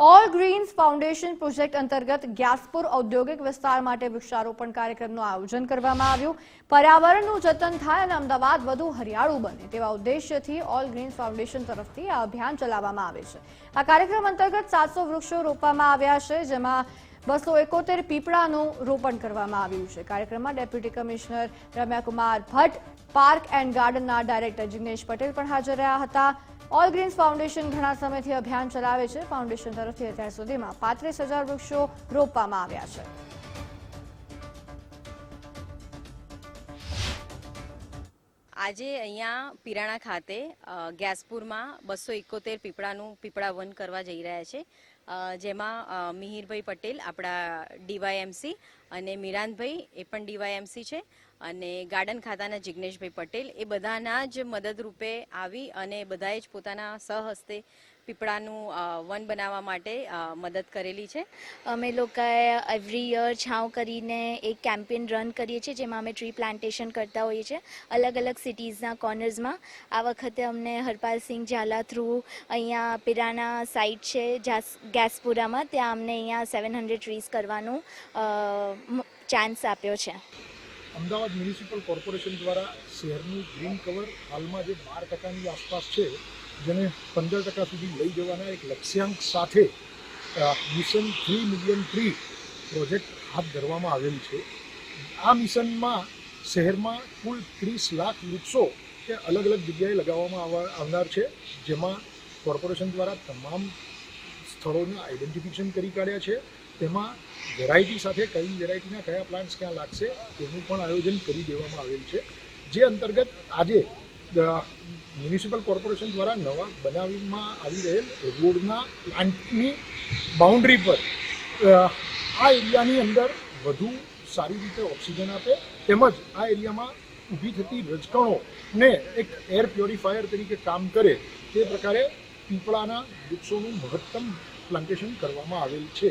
All Green's foundation project અંતર્ગત ગ્યાસપુર ઔદ્યોગિક વિસ્તાર માટે વૃક્ષારોપણ કાર્યક્રમનું આયોજન કરવામાં આવ્યું. પર્યાવરણનું જતન થાય અને અમદાવાદ વધુ હરિયાળું બને તેવા ઉદ્દેશ્યથી ઓલ ગ્રીન્સ ફાઉન્ડેશન તરફથી આ અભિયાન ચલાવવામાં આવે છે. આ કાર્યક્રમ અંતર્ગત સાતસો વૃક્ષો રોપવામાં આવ્યા છે, જેમાં બસો એકોતેર પીપળાનું રોપણ કરવામાં આવ્યું છે. કાર્યક્રમમાં deputy commissioner Ramyakumar Bhatt, park and ગાર્ડનના director Jignesh Patel પણ હાજર રહ્યા હતા. ઓલ ગ્રીન્સ ફાઉન્ડેશન ઘણા સમયથી અભિયાન ચલાવે છે. ફાઉન્ડેશન તરફથી અત્યાર સુધીમાં પાંત્રીસ હજાર વૃક્ષો રોપવામાં આવ્યા છે. આજે અહીંયા પીરાણા ખાતે ગેસપુરમાં બસો એકોતેર પીપળાનું પીપળા વન કરવા જઈ રહ્યા છે. જેમાં મિહિરભાઈ પટેલ આપણા ડીવાયએમસી અને મિરાનભાઈ એ પણ ડીવાયએમસી છે અને ગાર્ડન ખાતાના જિગ્નેશભાઈ પટેલ એ બધાના જ મદદરૂપે આવી અને બધાએ જ પોતાના સહહસ્તે પીપળાનું વન બનાવવા માટે મદદ કરેલી છે. અમે લોકોએ એવરી યર છાંવ કરીને એક કેમ્પેન રન કરીએ છીએ જેમાં અમે ટ્રી પ્લાન્ટેશન કરતા હોઈએ છીએ અલગ અલગ સિટીઝના કોર્નર્સમાં આ વખતે અમને હરપાલસિંહ ઝાલા થ્રુ અહીંયા પિરાના સાઇટ છે, જાસ ગેસપુરામાં, ત્યાં અમને અહીંયા સેવન હંડ્રેડ ટ્રીઝ કરવાનું ચાન્સ આપ્યો છે. અમદાવાદ મ્યુનિસિપલ કોર્પોરેશન દ્વારા શહેરનું ગ્રીન કવર હાલમાં જે બાર ટકાની આસપાસ છે, જેને પંદર ટકા સુધી લઈ જવાના એક લક્ષ્યાંક સાથે mission three million tree project હાથ ધરવામાં આવેલ છે. આ મિશનમાં શહેરમાં કુલ ત્રીસ લાખ વૃક્ષો કે અલગ અલગ જગ્યાએ લગાવવામાં આવનાર છે, જેમાં કોર્પોરેશન દ્વારા તમામ સ્થળોને આઈડેન્ટિફિકેશન કરી કાઢ્યા છે. તેમાં વેરાયટી સાથે કઈ વેરાયટીના કયા પ્લાન્ટ્સ ક્યાં લાગશે, તેનું પણ આયોજન કરી દેવામાં આવેલ છે. જે અંતર્ગત આજે મ્યુનિસિપલ કોર્પોરેશન દ્વારા નવા બનાવવામાં આવી રહેલ રોડના પ્લાન્ટની બાઉન્ડ્રી પર આ એરિયાની અંદર વધુ સારી રીતે ઓક્સિજન આપે, તેમજ આ એરિયામાં ઊભી થતી રજકણોને એક એર પ્યોરિફાયર તરીકે કામ કરે, તે પ્રકારે પીપળાના વૃક્ષોનું મહત્તમ પ્લાન્ટેશન કરવામાં આવેલ છે.